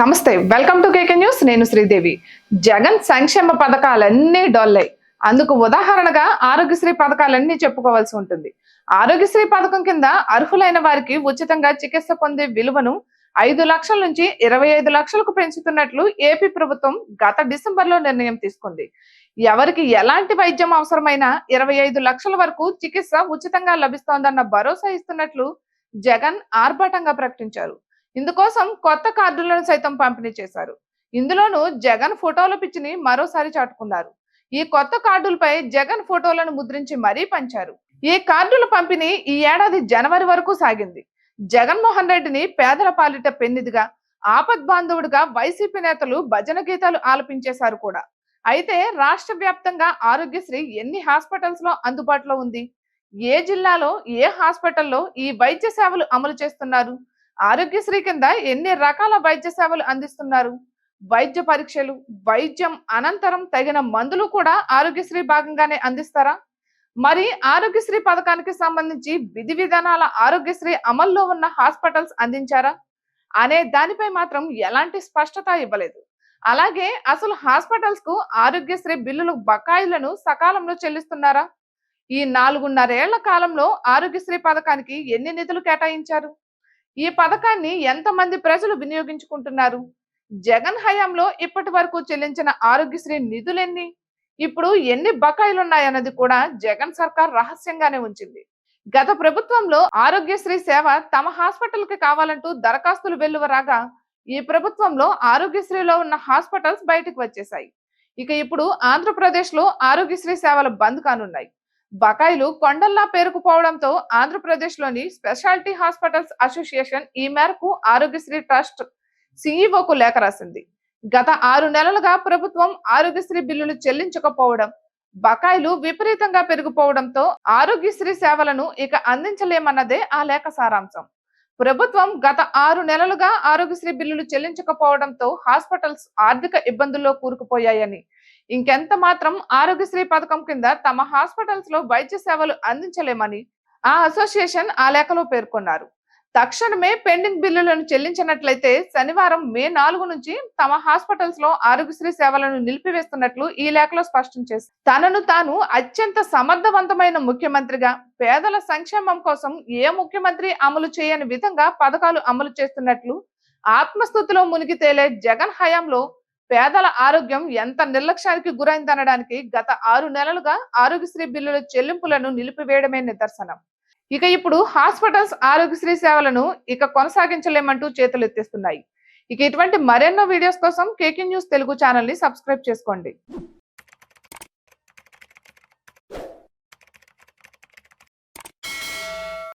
నమస్తే welcome to KK news. నేను శ్రీదేవి. జగన్ సంక్షేమ పథకాలన్నీ డొల్లై. అందుకు ఉదాహరణగా ఆరోగ్యశ్రీ పథకాలన్నీ చెప్పుకోవాల్సి ఉంటుంది. ఆరోగ్యశ్రీ పథకం కింద అర్హులైన వారికి ఉచితంగా చికిత్స పొందే విలువను ఐదు లక్షల నుంచి ఇరవై ఐదు లక్షలకు పెంచుతున్నట్లు ఏపీ ప్రభుత్వం గత డిసెంబర్లో నిర్ణయం తీసుకుంది. ఎవరికి ఎలాంటి వైద్యం అవసరమైనా ఇరవై ఐదు లక్షల వరకు చికిత్స ఉచితంగా లభిస్తోందన్న భరోసా ఇస్తున్నట్లు జగన్ ఆర్భాటంగా ప్రకటించారు. ఇందుకోసం కొత్త కార్డులను సైతం పంపిణీ చేశారు. ఇందులోనూ జగన్ ఫోటోల పిచ్చిని మరోసారి చాటుకున్నారు. ఈ కొత్త కార్డులపై జగన్ ఫోటోలను ముద్రించి మరీ పంచారు. ఈ కార్డుల పంపిణీ ఈ ఏడాది జనవరి వరకు సాగింది. జగన్మోహన్ రెడ్డిని పేదల పాలిట పెన్నిదిగా ఆపద్ బాంధవుడిగా వైసీపీ నేతలు భజన గీతాలు ఆలపించేశారు కూడా. అయితే రాష్ట్ర వ్యాప్తంగా ఆరోగ్యశ్రీ ఎన్ని హాస్పిటల్స్లో అందుబాటులో ఉంది? ఏ జిల్లాలో ఏ హాస్పిటల్లో ఈ వైద్య సేవలు అమలు చేస్తున్నారు? ఆరోగ్యశ్రీ కింద ఎన్ని రకాల వైద్య సేవలు అందిస్తున్నారు? వైద్య పరీక్షలు వైద్యం అనంతరం తగిన మందులు కూడా ఆరోగ్యశ్రీ భాగంగానే అందిస్తారా? మరి ఆరోగ్యశ్రీ పథకానికి సంబంధించి విధి విధానాల ఆరోగ్యశ్రీ అమల్లో ఉన్న హాస్పిటల్స్ అందించారా? అనే దానిపై మాత్రం ఎలాంటి స్పష్టత ఇవ్వలేదు. అలాగే అసలు హాస్పిటల్స్కు ఆరోగ్యశ్రీ బిల్లులు బకాయిలను సకాలంలో చెల్లిస్తున్నారా? ఈ నాలుగున్నరేళ్ళ కాలంలో ఆరోగ్యశ్రీ పథకానికి ఎన్ని నిధులు కేటాయించారు? ఈ పథకాన్ని ఎంతమంది ప్రజలు వినియోగించుకుంటున్నారు? జగన్ హయాంలో ఇప్పటి వరకు చెల్లించిన ఆరోగ్యశ్రీ నిధులెన్ని? ఇప్పుడు ఎన్ని బకాయిలున్నాయన్నది కూడా జగన్ సర్కార్ రహస్యంగానే ఉంచింది. గత ప్రభుత్వంలో ఆరోగ్యశ్రీ సేవ తమ హాస్పిటల్కి కావాలంటూ దరఖాస్తులు వెల్లువరాగా ఈ ప్రభుత్వంలో ఆరోగ్యశ్రీలో ఉన్న హాస్పిటల్స్ బయటకు వచ్చేసాయి ఇక ఇప్పుడు ఆంధ్రప్రదేశ్లో ఆరోగ్యశ్రీ సేవలు బంద్ కానున్నాయి. బకాయిలు కొండల్లా పేరుకుపోవడంతో ఆంధ్రప్రదేశ్లోని స్పెషాలిటీ హాస్పిటల్స్ అసోసియేషన్ ఈ మేరకు ఆరోగ్యశ్రీ ట్రస్ట్ సిఇఓకు లేఖ రాసింది. గత ఆరు నెలలుగా ప్రభుత్వం ఆరోగ్యశ్రీ బిల్లులు చెల్లించకపోవడం బకాయిలు విపరీతంగా పెరిగిపోవడంతో ఆరోగ్యశ్రీ సేవలను ఇక అందించలేమన్నదే ఆ లేఖ సారాంశం. ప్రభుత్వం గత ఆరు నెలలుగా ఆరోగ్యశ్రీ బిల్లులు చెల్లించకపోవడంతో హాస్పిటల్స్ ఆర్థిక ఇబ్బందుల్లో కూరుకుపోయాయని ఇంకెంత మాత్రం ఆరోగ్యశ్రీ పథకం కింద తమ హాస్పిటల్స్లో వైద్య సేవలు అందించలేమని ఆ అసోసియేషన్ ఆ లేఖలో పేర్కొన్నారు. తక్షణమే పెండింగ్ బిల్లులను చెల్లించినట్లయితే శనివారం మే నాలుగు నుంచి తమ హాస్పిటల్స్లో ఆరోగ్యశ్రీ సేవలను నిలిపివేస్తున్నట్లు ఈ లేఖలో స్పష్టం చేసి తనను తాను అత్యంత సమర్థవంతమైన ముఖ్యమంత్రిగా పేదల సంక్షేమం కోసం ఏ ముఖ్యమంత్రి అమలు చేయని విధంగా పథకాలు అమలు చేస్తున్నట్లు ఆత్మస్థుతిలో మునిగి తేలే జగన్ హయాంలో పేదల ఆరోగ్యం ఎంత నిర్లక్ష్యానికి గురైందనడానికి గత ఆరు నెలలుగా ఆరోగ్యశ్రీ బిల్లుల చెల్లింపులను నిలిపివేయడమే నిదర్శనం. ఇక ఇప్పుడు హాస్పిటల్స్ ఆరోగ్యశ్రీ సేవలను ఇక కొనసాగించలేమంటూ చేతులెత్తిస్తున్నాయి. ఇక ఇటువంటి మరెన్నో వీడియోస్ కోసం కేకే న్యూస్ తెలుగు ఛానల్ని సబ్స్క్రైబ్ చేసుకోండి.